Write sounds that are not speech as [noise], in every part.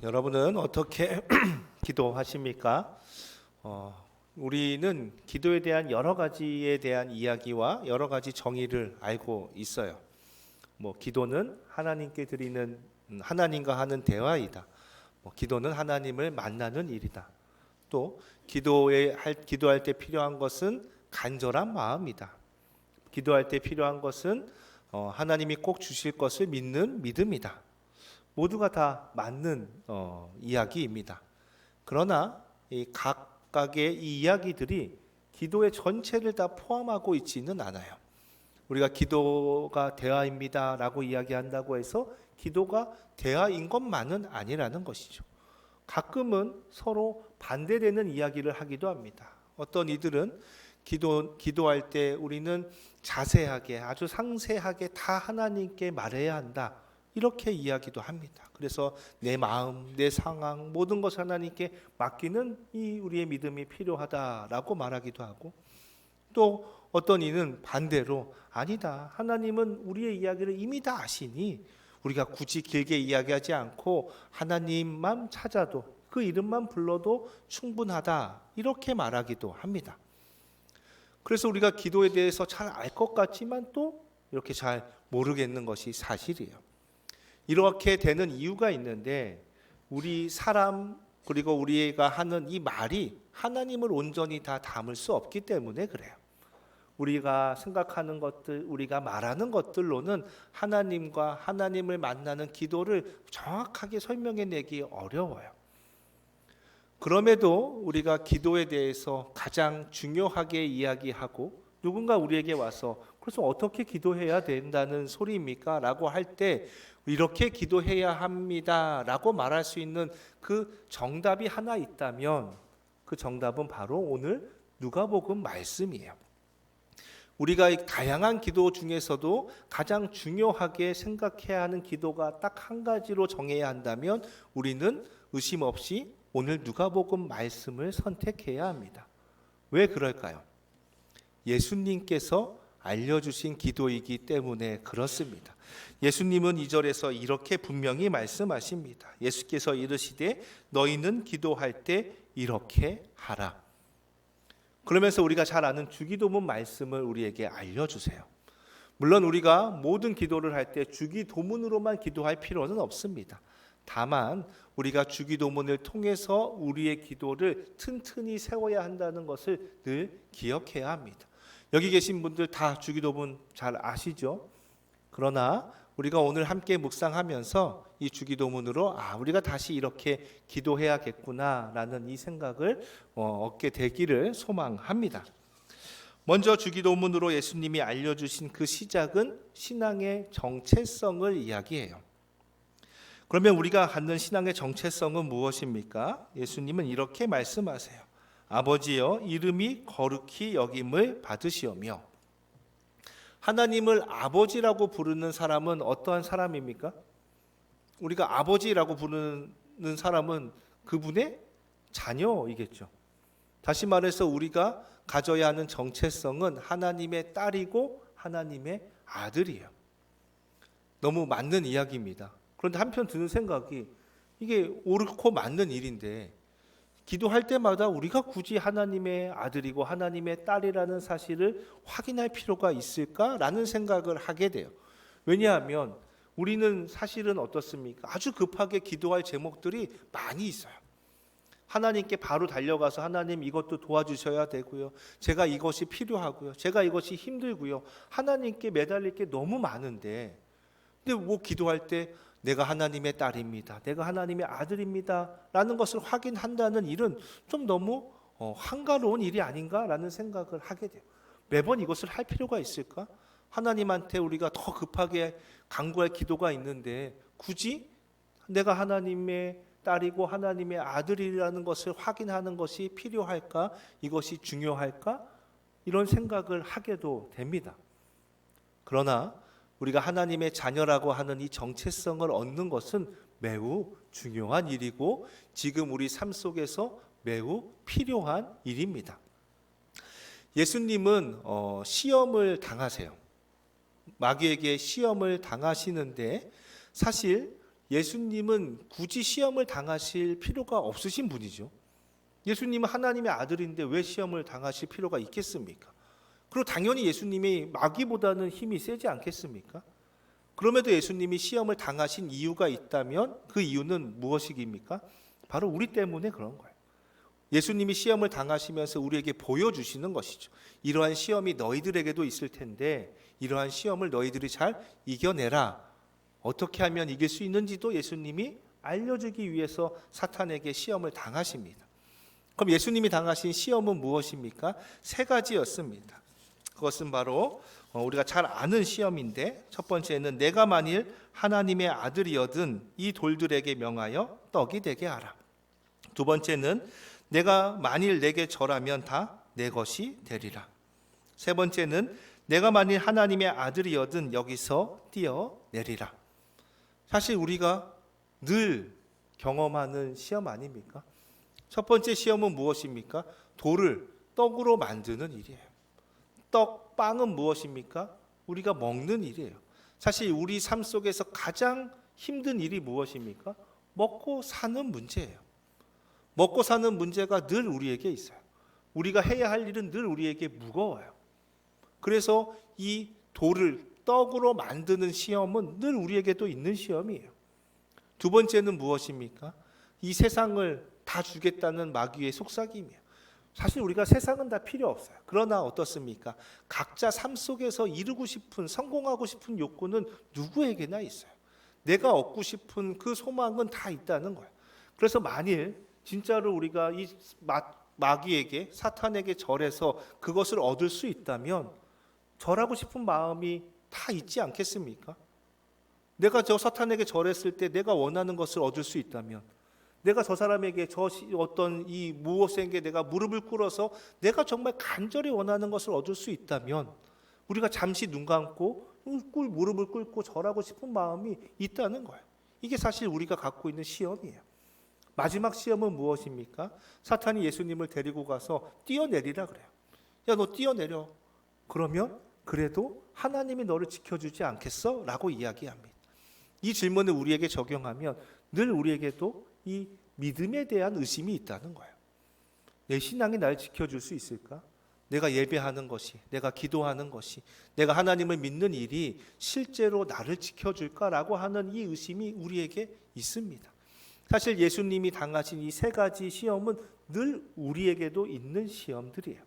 여러분은 어떻게 [clears throat] 기도하십니까? 어, 우리는 기도에 대한 여러 가지에 대한 이야기와 여러 가지 정의를 알고 있어요. 뭐 기도는 하나님께 드리는 음, 하나님과 하는 대화이다. 뭐 기도는 하나님을 만나는 일이다. 또 기도에 할 기도할 때 필요한 것은 간절한 마음이다. 기도할 때 필요한 것은 어, 하나님이 꼭 주실 것을 믿는 믿음이다. 모두가 다 맞는 어, 이야기입니다. 그러나 이 각각의 이 이야기들이 기도의 전체를 다 포함하고 있지는 않아요. 우리가 기도가 대화입니다라고 이야기한다고 해서 기도가 대화인 것만은 아니라는 것이죠. 가끔은 서로 반대되는 이야기를 하기도 합니다. 어떤 이들은 기도 기도할 때 우리는 자세하게 아주 상세하게 다 하나님께 말해야 한다. 이렇게 이야기도 합니다. 그래서 내 마음, 내 상황 모든 것을 하나님께 맡기는 이 우리의 믿음이 필요하다라고 말하기도 하고 또 어떤 이는 반대로 아니다. 하나님은 우리의 이야기를 이미 다 아시니 우리가 굳이 길게 이야기하지 않고 하나님만 찾아도 그 이름만 불러도 충분하다. 이렇게 말하기도 합니다. 그래서 우리가 기도에 대해서 잘 알 것 같지만 또 이렇게 잘 모르겠는 것이 사실이에요. 이렇게 되는 이유가 있는데 우리 사람 그리고 우리가 하는 이 말이 하나님을 온전히 다 담을 수 없기 때문에 그래요. 우리가 생각하는 것들, 우리가 말하는 것들로는 하나님과 하나님을 만나는 기도를 정확하게 설명해 내기 어려워요. 그럼에도 우리가 기도에 대해서 가장 중요하게 이야기하고 누군가 우리에게 와서 그래서 어떻게 기도해야 된다는 소리입니까? 라고 할 때 이렇게 기도해야 합니다. 라고 말할 수 있는 그 정답이 하나 있다면 그 정답은 바로 오늘 누가복음 말씀이에요. 우리가 이 다양한 기도 중에서도 가장 중요하게 생각해야 하는 기도가 딱 한 가지로 정해야 한다면 우리는 의심 없이 오늘 누가복음 말씀을 선택해야 합니다. 왜 그럴까요? 예수님께서 알려주신 기도이기 때문에 그렇습니다. 예수님은 이 절에서 이렇게 분명히 말씀하십니다. 예수께서 이르시되 너희는 기도할 때 이렇게 하라. 그러면서 우리가 잘 아는 주기도문 말씀을 우리에게 알려주세요. 물론 우리가 모든 기도를 할 때 주기도문으로만 기도할 필요는 없습니다. 다만 우리가 주기도문을 통해서 우리의 기도를 튼튼히 세워야 한다는 것을 늘 기억해야 합니다. 여기 계신 분들 다 주기도문 잘 아시죠? 그러나 우리가 오늘 함께 묵상하면서 이 주기도문으로 아 우리가 다시 이렇게 기도해야겠구나라는 이 생각을 어, 얻게 되기를 소망합니다. 먼저 주기도문으로 예수님이 알려주신 그 시작은 신앙의 정체성을 이야기해요. 그러면 우리가 갖는 신앙의 정체성은 무엇입니까? 예수님은 이렇게 말씀하세요. 아버지여 이름이 거룩히 여김을 받으시오며 하나님을 아버지라고 부르는 사람은 어떠한 사람입니까? 우리가 아버지라고 부르는 사람은 그분의 자녀이겠죠. 다시 말해서 우리가 가져야 하는 정체성은 하나님의 딸이고 하나님의 아들이에요. 너무 맞는 이야기입니다. 그런데 한편 드는 생각이 이게 옳고 맞는 일인데 기도할 때마다 우리가 굳이 하나님의 아들이고 하나님의 딸이라는 사실을 확인할 필요가 있을까라는 생각을 하게 돼요. 왜냐하면 우리는 사실은 어떻습니까? 아주 급하게 기도할 제목들이 많이 있어요. 하나님께 바로 달려가서 하나님 이것도 도와주셔야 되고요. 제가 이것이 필요하고요. 제가 이것이 힘들고요. 하나님께 매달릴 게 너무 많은데 근데 뭐 기도할 때 내가 하나님의 딸입니다. 내가 하나님의 아들입니다. 라는 것을 확인한다는 일은 좀 너무 어, 한가로운 일이 아닌가라는 생각을 하게 돼요. 매번 이것을 할 필요가 있을까? 하나님한테 우리가 더 급하게 간구할 기도가 있는데 굳이 내가 하나님의 딸이고 하나님의 아들이라는 것을 확인하는 것이 필요할까? 이것이 중요할까? 이런 생각을 하게도 됩니다. 그러나 우리가 하나님의 자녀라고 하는 이 정체성을 얻는 것은 매우 중요한 일이고 지금 우리 삶 속에서 매우 필요한 일입니다. 예수님은 어, 시험을 당하세요. 마귀에게 시험을 당하시는데 사실 예수님은 굳이 시험을 당하실 필요가 없으신 분이죠. 예수님은 하나님의 아들인데 왜 시험을 당하실 필요가 있겠습니까? 그리고 당연히 예수님이 마귀보다는 힘이 세지 않겠습니까? 그럼에도 예수님이 시험을 당하신 이유가 있다면 그 이유는 무엇이깁니까? 바로 우리 때문에 그런 거예요. 예수님이 시험을 당하시면서 우리에게 보여주시는 것이죠. 이러한 시험이 너희들에게도 있을 텐데 이러한 시험을 너희들이 잘 이겨내라. 어떻게 하면 이길 수 있는지도 예수님이 알려주기 위해서 사탄에게 시험을 당하십니다. 그럼 예수님이 당하신 시험은 무엇입니까? 세 가지였습니다. 그것은 바로 어, 우리가 잘 아는 시험인데 첫 번째는 내가 만일 하나님의 아들이어든 이 돌들에게 명하여 떡이 되게 하라. 두 번째는 내가 만일 내게 절하면 다 내 것이 되리라. 세 번째는 내가 만일 하나님의 아들이어든 여기서 뛰어내리라. 사실 우리가 늘 경험하는 시험 아닙니까? 첫 번째 시험은 무엇입니까? 돌을 떡으로 만드는 일이에요. 떡, 빵은 무엇입니까? 우리가 먹는 일이에요. 사실 우리 삶 속에서 가장 힘든 일이 무엇입니까? 먹고 사는 문제예요. 먹고 사는 문제가 늘 우리에게 있어요. 우리가 해야 할 일은 늘 우리에게 무거워요. 그래서 이 돌을 떡으로 만드는 시험은 늘 우리에게도 있는 시험이에요. 두 번째는 무엇입니까? 이 세상을 다 주겠다는 마귀의 속삭임이에요. 사실 우리가 세상은 다 필요 없어요. 그러나 어떻습니까? 각자 삶 속에서 이루고 싶은 성공하고 싶은 욕구는 누구에게나 있어요. 내가 얻고 싶은 그 소망은 다 있다는 거예요. 그래서 만일 진짜로 우리가 이 마귀에게 사탄에게 절해서 그것을 얻을 수 있다면 절하고 싶은 마음이 다 있지 않겠습니까? 내가 저 사탄에게 절했을 때 내가 원하는 것을 얻을 수 있다면 내가 저 사람에게 저 어떤 이 무엇에게 내가 무릎을 꿇어서 내가 정말 간절히 원하는 것을 얻을 수 있다면 우리가 잠시 눈 감고 꿀 무릎을 꿇고 절하고 싶은 마음이 있다는 거예요. 이게 사실 우리가 갖고 있는 시험이에요. 마지막 시험은 무엇입니까? 사탄이 예수님을 데리고 가서 뛰어내리라 그래요. 야, 너 뛰어내려. 그러면 그래도 하나님이 너를 지켜주지 않겠어? 라고 이야기합니다. 이 질문을 우리에게 적용하면 늘 우리에게도 이 믿음에 대한 의심이 있다는 거예요. 내 신앙이 날 지켜줄 수 있을까? 내가 예배하는 것이, 내가 기도하는 것이, 내가 하나님을 믿는 일이 실제로 나를 지켜줄까라고 하는 이 의심이 우리에게 있습니다. 사실 예수님이 당하신 이 세 가지 시험은 늘 우리에게도 있는 시험들이에요.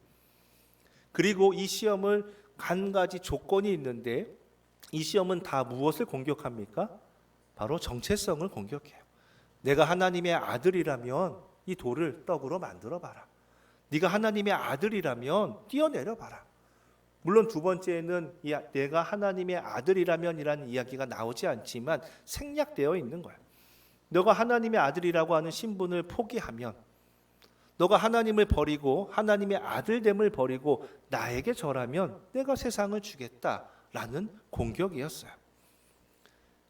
그리고 이 시험을 한 가지 조건이 있는데 이 시험은 다 무엇을 공격합니까? 바로 정체성을 공격해요. 내가 하나님의 아들이라면 이 돌을 떡으로 만들어 봐라. 네가 하나님의 아들이라면 뛰어내려 봐라. 물론 두 번째는 내가 하나님의 아들이라면이라는 이야기가 나오지 않지만 생략되어 있는 거야. 너가 하나님의 아들이라고 하는 신분을 포기하면 너가 하나님을 버리고 하나님의 아들됨을 버리고 나에게 절하면 내가 세상을 주겠다라는 공격이었어요.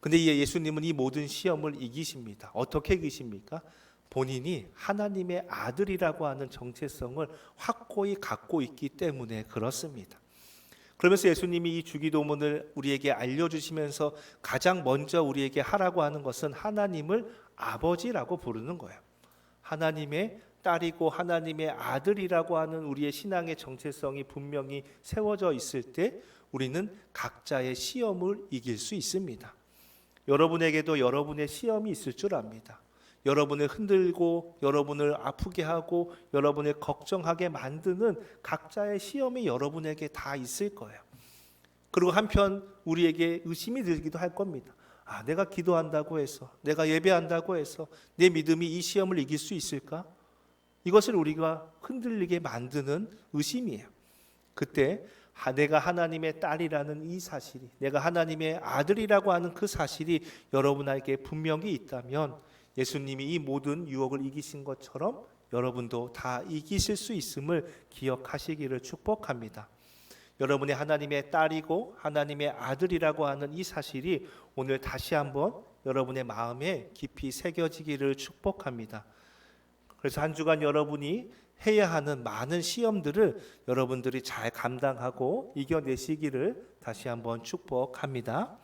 근데 예수님은 이 모든 시험을 이기십니다. 어떻게 이기십니까? 본인이 하나님의 아들이라고 하는 정체성을 확고히 갖고 있기 때문에 그렇습니다. 그러면서 예수님이 이 주기도문을 우리에게 알려주시면서 가장 먼저 우리에게 하라고 하는 것은 하나님을 아버지라고 부르는 거예요. 하나님의 딸이고 하나님의 아들이라고 하는 우리의 신앙의 정체성이 분명히 세워져 있을 때 우리는 각자의 시험을 이길 수 있습니다. 여러분에게도 여러분의 시험이 있을 줄 압니다. 여러분을 흔들고 여러분을 아프게 하고 여러분을 걱정하게 만드는 각자의 시험이 여러분에게 다 있을 거예요. 그리고 한편 우리에게 의심이 들기도 할 겁니다. 아, 내가 기도한다고 해서, 내가 예배한다고 해서 내 믿음이 이 시험을 이길 수 있을까? 이것을 우리가 흔들리게 만드는 의심이에요. 그때 내가 하나님의 딸이라는 이 사실이, 내가 하나님의 아들이라고 하는 그 사실이 여러분에게 분명히 있다면 예수님이 이 모든 유혹을 이기신 것처럼 여러분도 다 이기실 수 있음을 기억하시기를 축복합니다. 여러분이 하나님의 딸이고 하나님의 아들이라고 하는 이 사실이 오늘 다시 한번 여러분의 마음에 깊이 새겨지기를 축복합니다. 그래서 한 주간 여러분이 해야 하는 많은 시험들을 여러분들이 잘 감당하고 이겨내시기를 다시 한번 축복합니다.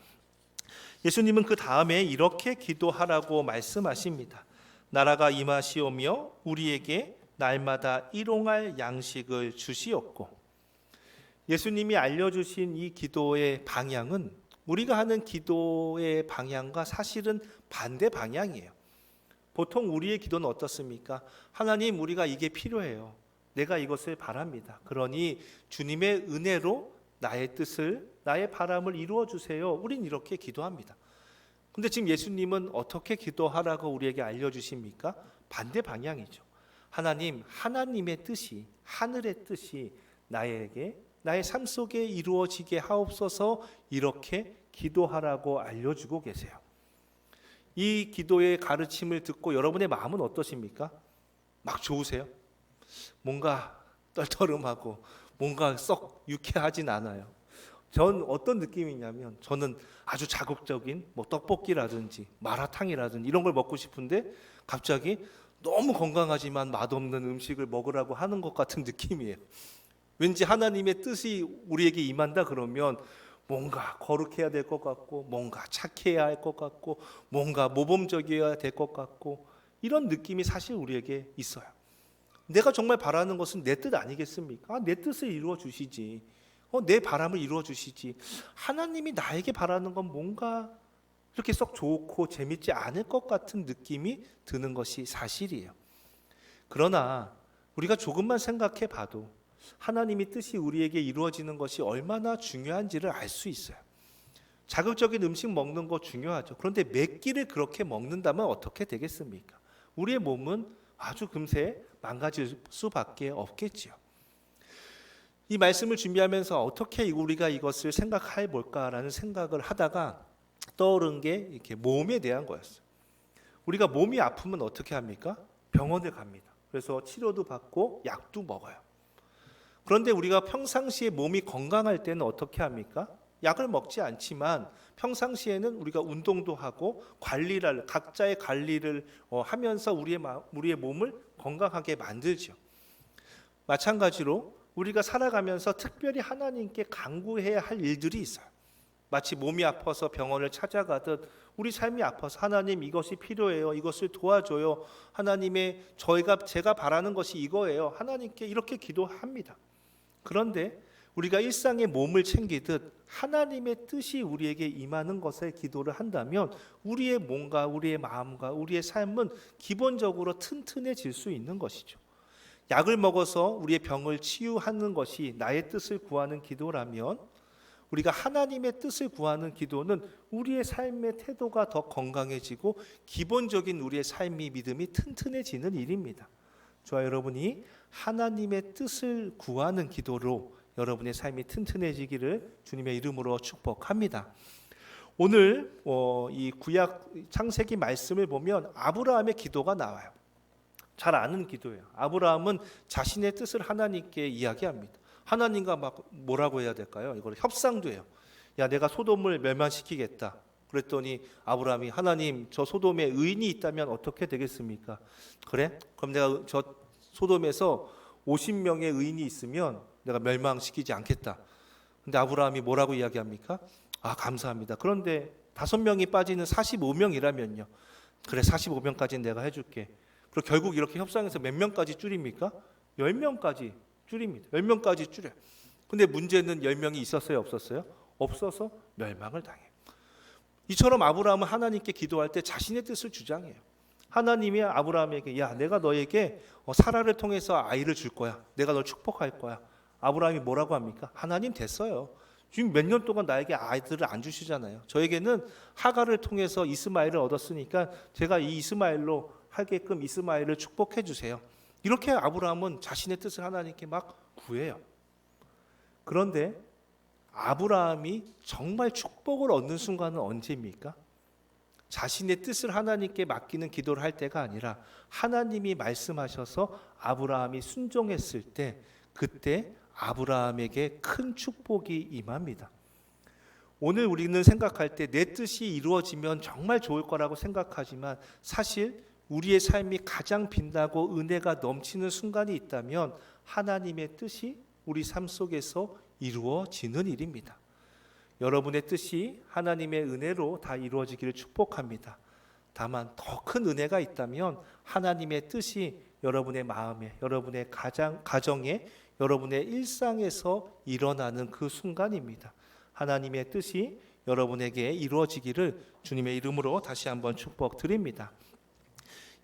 예수님은 그 다음에 이렇게 기도하라고 말씀하십니다. 나라가 임하시오며 우리에게 날마다 일용할 양식을 주시옵고 예수님이 알려주신 이 기도의 방향은 우리가 하는 기도의 방향과 사실은 반대 방향이에요. 보통 우리의 기도는 어떻습니까? 하나님, 우리가 이게 필요해요. 내가 이것을 바랍니다. 그러니 주님의 은혜로 나의 뜻을, 나의 바람을 이루어 주세요. 우린 이렇게 기도합니다. 근데 지금 예수님은 어떻게 기도하라고 우리에게 알려 주십니까? 반대 방향이죠. 하나님, 하나님의 뜻이, 하늘의 뜻이 나에게 나의 삶 속에 이루어지게 하옵소서 이렇게 기도하라고 알려 주고 계세요. 이 기도의 가르침을 듣고 여러분의 마음은 어떠십니까? 막 좋으세요? 뭔가 떨떠름하고 뭔가 썩 유쾌하진 않아요. 전 어떤 느낌이냐면 저는 아주 자극적인 뭐 떡볶이라든지 마라탕이라든지 이런 걸 먹고 싶은데 갑자기 너무 건강하지만 맛없는 음식을 먹으라고 하는 것 같은 느낌이에요. 왠지 하나님의 뜻이 우리에게 임한다 그러면 뭔가 거룩해야 될 것 같고 뭔가 착해야 할 것 같고 뭔가 모범적이어야 될 것 같고 이런 느낌이 사실 우리에게 있어요. 내가 정말 바라는 것은 내 뜻 아니겠습니까? 아, 내 뜻을 이루어 주시지. 어, 내 바람을 이루어 주시지. 하나님이 나에게 바라는 건 뭔가 이렇게 썩 좋고 재밌지 않을 것 같은 느낌이 드는 것이 사실이에요. 그러나 우리가 조금만 생각해 봐도 하나님이 뜻이 우리에게 이루어지는 것이 얼마나 중요한지를 알 수 있어요. 자극적인 음식 먹는 거 중요하죠. 그런데 몇 끼를 그렇게 먹는다면 어떻게 되겠습니까? 우리의 몸은 아주 금세 망가질 수밖에 없겠지요. 이 말씀을 준비하면서 어떻게 우리가 이것을 생각해 볼까라는 생각을 하다가 떠오른 게 이렇게 몸에 대한 거였어요. 우리가 몸이 아프면 어떻게 합니까? 병원에 갑니다. 그래서 치료도 받고 약도 먹어요. 그런데 우리가 평상시에 몸이 건강할 때는 어떻게 합니까? 약을 먹지 않지만 평상시에는 우리가 운동도 하고 관리를 각자의 관리를 어, 하면서 우리의 우리의 몸을 건강하게 만들죠. 마찬가지로 우리가 살아가면서 특별히 하나님께 간구해야 할 일들이 있어요. 마치 몸이 아파서 병원을 찾아가듯 우리 삶이 아파서 하나님 이것이 필요해요. 이것을 도와줘요. 하나님의 저희가 제가 바라는 것이 이거예요. 하나님께 이렇게 기도합니다. 그런데 우리가 일상의 몸을 챙기듯 하나님의 뜻이 우리에게 임하는 것에 기도를 한다면 우리의 몸과 우리의 마음과 우리의 삶은 기본적으로 튼튼해질 수 있는 것이죠. 약을 먹어서 우리의 병을 치유하는 것이 나의 뜻을 구하는 기도라면 우리가 하나님의 뜻을 구하는 기도는 우리의 삶의 태도가 더 건강해지고 기본적인 우리의 삶이 믿음이 튼튼해지는 일입니다. 저와 여러분이 하나님의 뜻을 구하는 기도로 여러분의 삶이 튼튼해지기를 주님의 이름으로 축복합니다. 오늘 어, 이 구약 창세기 말씀을 보면 아브라함의 기도가 나와요. 잘 아는 기도예요. 아브라함은 자신의 뜻을 하나님께 이야기합니다. 하나님과 막 뭐라고 해야 될까요? 이걸 협상도 해요. 야, 내가 소돔을 멸망시키겠다. 그랬더니 아브라함이 하나님 저 소돔에 의인이 있다면 어떻게 되겠습니까? 그래? 그럼 내가 저 소돔에서 50명의 의인이 있으면 내가 멸망시키지 않겠다. 근데 아브라함이 뭐라고 이야기합니까? 아, 감사합니다. 그런데 다섯 명이 빠지는 45명이라면요. 그래, 45명까지 내가 해줄게. 그리고 결국 이렇게 협상해서 몇 명까지 줄입니까? 10명까지 줄입니다. 10명까지 줄여. 근데 문제는 10명이 있었어요, 없었어요? 없어서 멸망을 당해. 이처럼 아브라함은 하나님께 기도할 때 자신의 뜻을 주장해요. 하나님이 아브라함에게 야 내가 너에게 어, 사라를 통해서 아이를 줄 거야. 내가 널 축복할 거야. 아브라함이 뭐라고 합니까? 하나님 됐어요. 지금 몇 년 동안 나에게 아이들을 안 주시잖아요. 저에게는 하가를 통해서 이스마엘을 얻었으니까 제가 이 이스마엘로 하게끔 이스마엘을 축복해 주세요. 이렇게 아브라함은 자신의 뜻을 하나님께 막 구해요. 그런데 아브라함이 정말 축복을 얻는 순간은 언제입니까? 자신의 뜻을 하나님께 맡기는 기도를 할 때가 아니라 하나님이 말씀하셔서 아브라함이 순종했을 때 그때 아브라함에게 큰 축복이 임합니다. 오늘 우리는 생각할 때 내 뜻이 이루어지면 정말 좋을 거라고 생각하지만 사실 우리의 삶이 가장 빛나고 은혜가 넘치는 순간이 있다면 하나님의 뜻이 우리 삶 속에서 이루어지는 일입니다. 여러분의 뜻이 하나님의 은혜로 다 이루어지기를 축복합니다. 다만 더 큰 은혜가 있다면 하나님의 뜻이 여러분의 마음에, 여러분의 가장 가정에, 여러분의 일상에서 일어나는 그 순간입니다. 하나님의 뜻이 여러분에게 이루어지기를 주님의 이름으로 다시 한번 축복드립니다.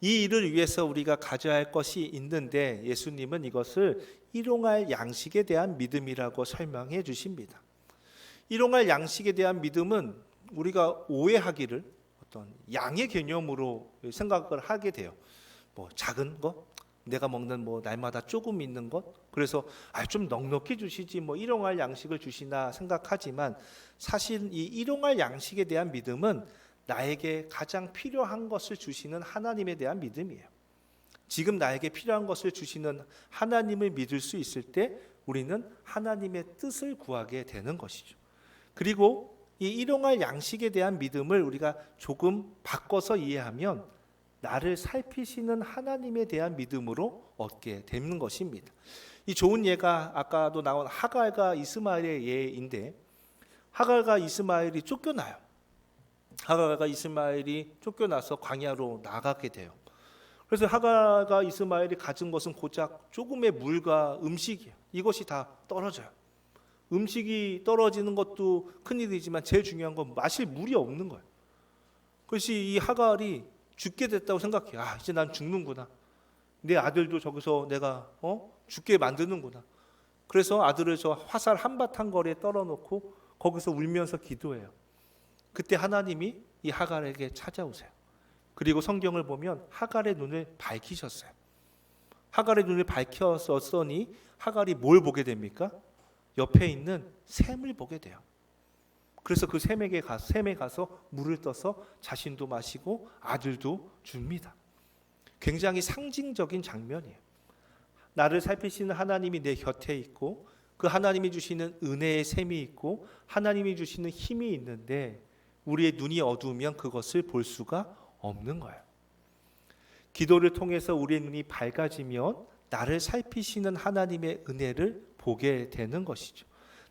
이 일을 위해서 우리가 가져야 할 것이 있는데 예수님은 이것을 일용할 양식에 대한 믿음이라고 설명해 주십니다. 일용할 양식에 대한 믿음은 우리가 오해하기를 어떤 양의 개념으로 생각을 하게 돼요. 뭐 작은 것, 내가 먹는 뭐 날마다 조금 있는 것, 그래서 아 좀 넉넉히 주시지 뭐 일용할 양식을 주시나 생각하지만 사실 이 일용할 양식에 대한 믿음은 나에게 가장 필요한 것을 주시는 하나님에 대한 믿음이에요. 지금 나에게 필요한 것을 주시는 하나님을 믿을 수 있을 때 우리는 하나님의 뜻을 구하게 되는 것이죠. 그리고 이 일용할 양식에 대한 믿음을 우리가 조금 바꿔서 이해하면 나를 살피시는 하나님에 대한 믿음으로 얻게 되는 것입니다. 이 좋은 예가 아까도 나온 하갈과 이스마엘의 예인데 하갈과 이스마엘이 쫓겨나요. 하갈과 이스마엘이 쫓겨나서 광야로 나가게 돼요. 그래서 하갈과 이스마엘이 가진 것은 고작 조금의 물과 음식이에요. 이것이 다 떨어져요. 음식이 떨어지는 것도 큰일이지만 제일 중요한 건 마실 물이 없는 거예요. 그것이 이 하갈이 죽게 됐다고 생각해요. 아, 이제 난 죽는구나. 내 아들도 저기서 내가 어? 죽게 만드는구나. 그래서 아들을 저 화살 한바탕 거리에 떨어놓고 거기서 울면서 기도해요. 그때 하나님이 이 하갈에게 찾아오세요. 그리고 성경을 보면 하갈의 눈을 밝히셨어요. 하갈의 눈을 밝혔었더니 하갈이 뭘 보게 됩니까? 옆에 있는 샘을 보게 돼요. 그래서 그 샘에게 가 샘에 가서 물을 떠서 자신도 마시고 아들도 줍니다. 굉장히 상징적인 장면이에요. 나를 살피시는 하나님이 내 곁에 있고 그 하나님이 주시는 은혜의 샘이 있고 하나님이 주시는 힘이 있는데 우리의 눈이 어두우면 그것을 볼 수가 없는 거예요. 기도를 통해서 우리의 눈이 밝아지면 나를 살피시는 하나님의 은혜를 보게 되는 것이죠.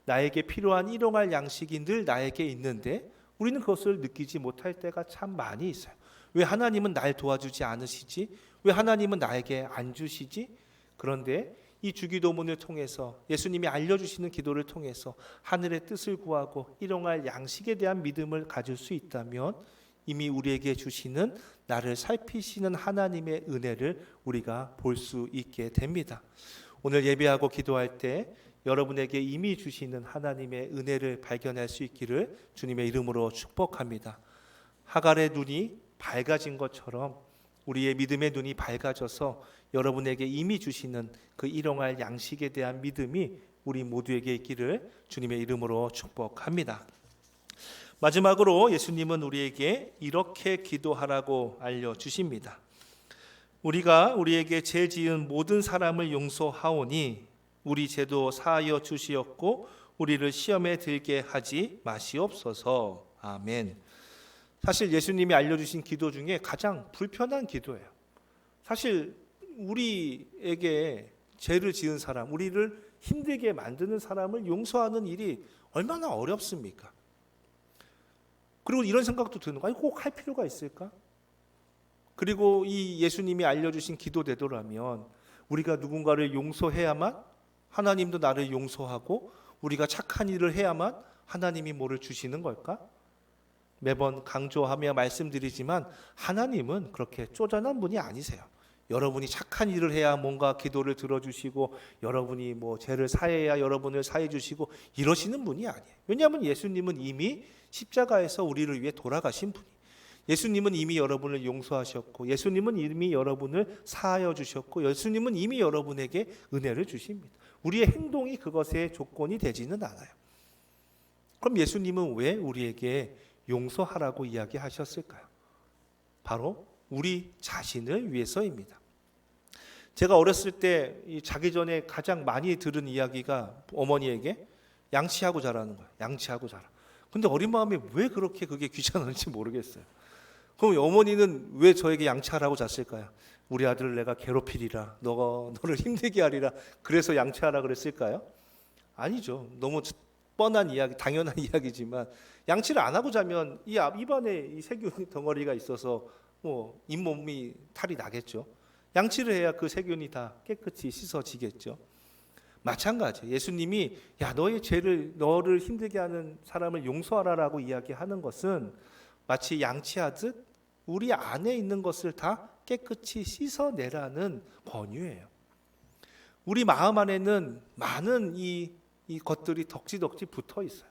나에게 필요한 일용할 양식이 늘 나에게 있는데 우리는 그것을 느끼지 못할 때가 참 많이 있어요. 왜 하나님은 날 도와주지 않으시지? 왜 하나님은 나에게 안 주시지? 그런데 이 주기도문을 통해서 예수님이 알려주시는 기도를 통해서 하늘의 뜻을 구하고 일용할 양식에 대한 믿음을 가질 수 있다면 이미 우리에게 주시는 나를 살피시는 하나님의 은혜를 우리가 볼 수 있게 됩니다. 오늘 예배하고 기도할 때 여러분에게 이미 주시는 하나님의 은혜를 발견할 수 있기를 주님의 이름으로 축복합니다. 하갈의 눈이 밝아진 것처럼 우리의 믿음의 눈이 밝아져서 여러분에게 이미 주시는 그 일용할 양식에 대한 믿음이 우리 모두에게 있기를 주님의 이름으로 축복합니다. 마지막으로 예수님은 우리에게 이렇게 기도하라고 알려 주십니다. 우리가 우리에게 죄 지은 모든 사람을 용서하오니 우리 죄도 사하여 주시었고 우리를 시험에 들게 하지 마시옵소서. 아멘. 사실 예수님이 알려주신 기도 중에 가장 불편한 기도예요. 사실 우리에게 죄를 지은 사람, 우리를 힘들게 만드는 사람을 용서하는 일이 얼마나 어렵습니까? 그리고 이런 생각도 드는 거예요. 꼭 할 필요가 있을까? 그리고 이 예수님이 알려주신 기도대로라면 우리가 누군가를 용서해야만 하나님도 나를 용서하고 우리가 착한 일을 해야만 하나님이 뭐를 주시는 걸까? 매번 강조하며 말씀드리지만 하나님은 그렇게 쪼잔한 분이 아니세요. 여러분이 착한 일을 해야 뭔가 기도를 들어주시고 여러분이 뭐 죄를 사해야 여러분을 사해 주시고 이러시는 분이 아니에요. 왜냐하면 예수님은 이미 십자가에서 우리를 위해 돌아가신 분이. 예수님은 이미 여러분을 용서하셨고 예수님은 이미 여러분을 사하여 주셨고 예수님은 이미 여러분에게 은혜를 주십니다. 우리의 행동이 그것의 조건이 되지는 않아요. 그럼 예수님은 왜 우리에게 용서하라고 이야기하셨을까요? 바로 우리 자신을 위해서입니다. 제가 어렸을 때 자기 전에 가장 많이 들은 이야기가 어머니에게 양치하고 자라는 거예요. 양치하고 자라. 근데 어린 마음에 왜 그렇게 그게 귀찮은지 모르겠어요. 그럼 어머니는 왜 저에게 양치하라고 잤을까요? 우리 아들을 내가 괴롭히리라. 너가 너를 힘들게 하리라. 그래서 양치하라 그랬을까요? 아니죠. 너무 뻔한 이야기, 당연한 [laughs] 이야기지만 양치를 안 하고 자면 이 앞- 입안에 이 세균 [laughs] 덩어리가 있어서 뭐 잇몸이 탈이 나겠죠. 양치를 해야 그 세균이 다 깨끗이 씻어지겠죠. 마찬가지. 예수님이 야 너의 죄를 너를 힘들게 하는 사람을 용서하라라고 이야기하는 것은 마치 양치하듯 우리 안에 있는 것을 다 깨끗이 씻어내라는 권유예요. 우리 마음 안에는 많은 이, 이 것들이 덕지덕지 붙어 있어요.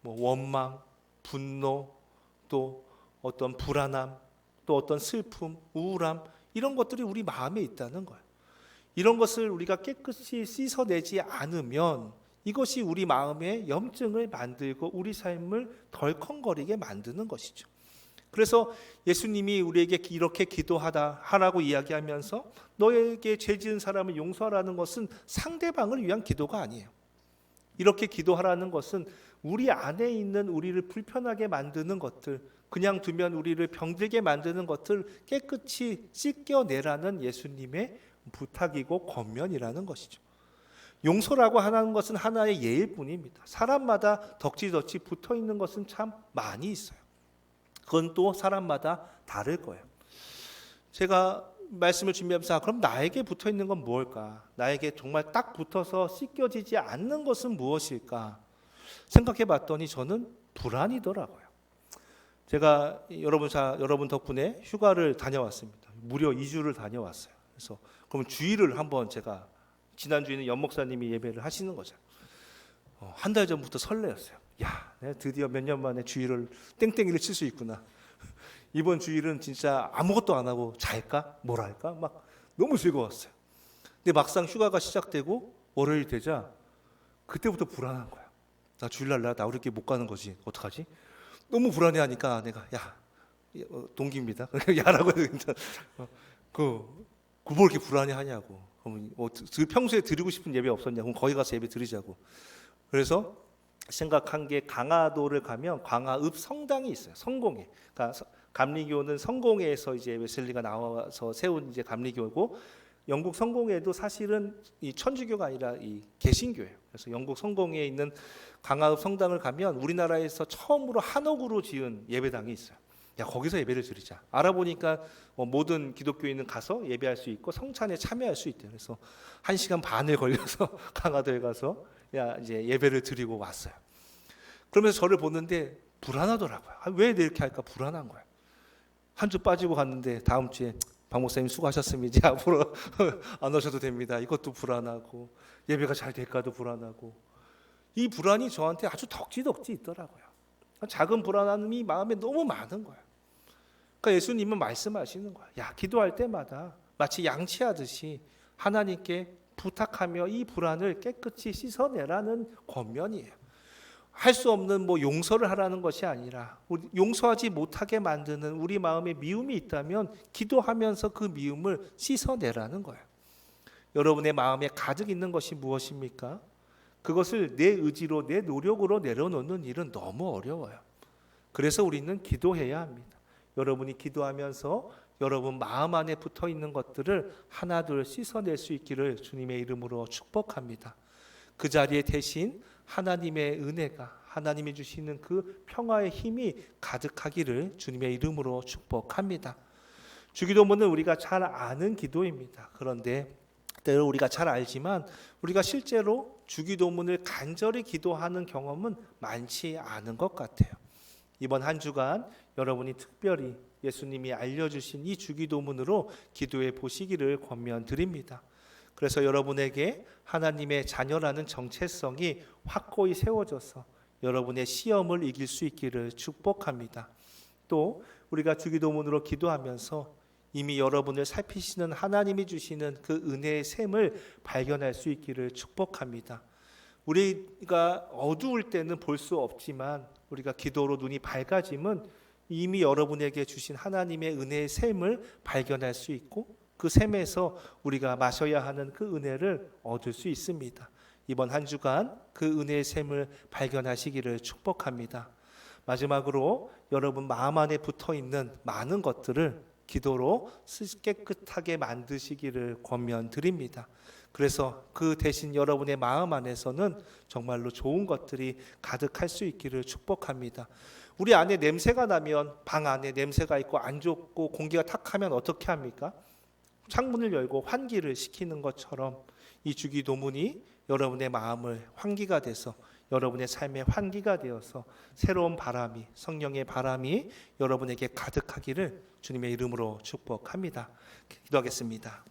뭐 원망, 분노, 또 어떤 불안함, 또 어떤 슬픔, 우울함 이런 것들이 우리 마음에 있다는 거예요. 이런 것을 우리가 깨끗이 씻어내지 않으면 이것이 우리 마음에 염증을 만들고 우리 삶을 덜컹거리게 만드는 것이죠. 그래서 예수님이 우리에게 이렇게 기도하다 하라고 이야기하면서 너에게 죄 지은 사람을 용서하라는 것은 상대방을 위한 기도가 아니에요. 이렇게 기도하라는 것은 우리 안에 있는 우리를 불편하게 만드는 것들, 그냥 두면 우리를 병들게 만드는 것들 깨끗이 씻겨내라는 예수님의 부탁이고 권면이라는 것이죠. 용서라고 하는 것은 하나의 예일 뿐입니다. 사람마다 덕지덕지 붙어 있는 것은 참 많이 있어요. 그건 또 사람마다 다를 거예요. 제가 말씀을 준비하면서 아, 그럼 나에게 붙어 있는 건 무엇일까? 나에게 정말 딱 붙어서 씻겨지지 않는 것은 무엇일까? 생각해 봤더니 저는 불안이더라고요. 제가 여러분 사 여러분 덕분에 휴가를 다녀왔습니다. 무려 2주를 다녀왔어요. 그래서 그러면 주일을 한번 제가 지난 주에는 연 목사님이 예배를 하시는 거죠. 어, 한달 전부터 설레었어요. 야, 내가 드디어 몇 년 만에 주일을 땡땡이를 칠 수 있구나. [laughs] 이번 주일은 진짜 아무것도 안 하고 잘까? 뭘 할까? 막 너무 즐거웠어요. 근데 막상 휴가가 시작되고 월요일 되자 그때부터 불안한 거야. 나 주일날 나 나오리게 못 가는 거지. 어떡하지? 너무 불안해하니까 내가 야 어, 동기입니다. [laughs] 야라고 괜찮아. 어, 그 그뭘 이렇게 불안해하냐고. 그럼 어, 드- 평소에 드리고 싶은 예배 없었냐? 그럼 거기 가서 예배 드리자고. 그래서 생각한 게 강화도를 가면 광화읍 성당이 있어요. 성공회. 그러니까 서- 감리교는 성공회에서 이제 웨슬리가 나와서 세운 이제 감리교고 영국 성공회도 사실은 이 천주교가 아니라 이 개신교예요. 그래서 영국 성공회에 있는 광화읍 성당을 가면 우리나라에서 처음으로 한옥으로 지은 예배당이 있어요. 야 거기서 예배를 드리자. 알아보니까 어, 모든 기독교인은 가서 예배할 수 있고 성찬에 참여할 수 있대요. 그래서 한 시간 반을 걸려서 [laughs] 강화도에 가서 야 이제 예배를 드리고 왔어요. 그러면서 저를 보는데 불안하더라고요. 아, 왜 이렇게 할까 불안한 거예요. 한 주 빠지고 갔는데 다음 주에 박 목사님 수고하셨습니다. 이제 앞으로 [laughs] 안 오셔도 됩니다. 이것도 불안하고 예배가 잘 될까도 불안하고 이 불안이 저한테 아주 덕지덕지 있더라고요. 작은 불안함이 마음에 너무 많은 거예요. 그러니까 예수님은 말씀하시는 거야. 야, 기도할 때마다 마치 양치하듯이 하나님께 부탁하며 이 불안을 깨끗이 씻어내라는 권면이에요. 할 수 없는 뭐 용서를 하라는 것이 아니라 용서하지 못하게 만드는 우리 마음에 미움이 있다면 기도하면서 그 미움을 씻어내라는 거예요. 여러분의 마음에 가득 있는 것이 무엇입니까? 그것을 내 의지로 내 노력으로 내려놓는 일은 너무 어려워요. 그래서 우리는 기도해야 합니다. 여러분이 기도하면서 여러분 마음 안에 붙어 있는 것들을 하나둘 씻어낼 수 있기를 주님의 이름으로 축복합니다. 그 자리에 대신 하나님의 은혜가 하나님이 주시는 그 평화의 힘이 가득하기를 주님의 이름으로 축복합니다. 주기도문은 우리가 잘 아는 기도입니다. 그런데 때로 우리가 잘 알지만 우리가 실제로 주기도문을 간절히 기도하는 경험은 많지 않은 것 같아요. 이번 한 주간 여러분이 특별히 예수님이 알려주신 이 주기도문으로 기도해 보시기를 권면드립니다. 그래서 여러분에게 하나님의 자녀라는 정체성이 확고히 세워져서 여러분의 시험을 이길 수 있기를 축복합니다. 또 우리가 주기도문으로 기도하면서 이미 여러분을 살피시는 하나님이 주시는 그 은혜의 샘을 발견할 수 있기를 축복합니다. 우리가 어두울 때는 볼 수 없지만 우리가 기도로 눈이 밝아짐은 이미 여러분에게 주신 하나님의 은혜의 샘을 발견할 수 있고 그 샘에서 우리가 마셔야 하는 그 은혜를 얻을 수 있습니다. 이번 한 주간 그 은혜의 샘을 발견하시기를 축복합니다. 마지막으로 여러분 마음 안에 붙어 있는 많은 것들을 기도로 깨끗하게 만드시기를 권면드립니다. 그래서 그 대신 여러분의 마음 안에서는 정말로 좋은 것들이 가득할 수 있기를 축복합니다. 우리 안에 냄새가 나면 방 안에 냄새가 있고 안 좋고 공기가 탁하면 어떻게 합니까? 창문을 열고 환기를 시키는 것처럼 이 주기도문이 여러분의 마음을 환기가 돼서 여러분의 삶의 환기가 되어서 새로운 바람이 성령의 바람이 여러분에게 가득하기를 주님의 이름으로 축복합니다. 기도하겠습니다.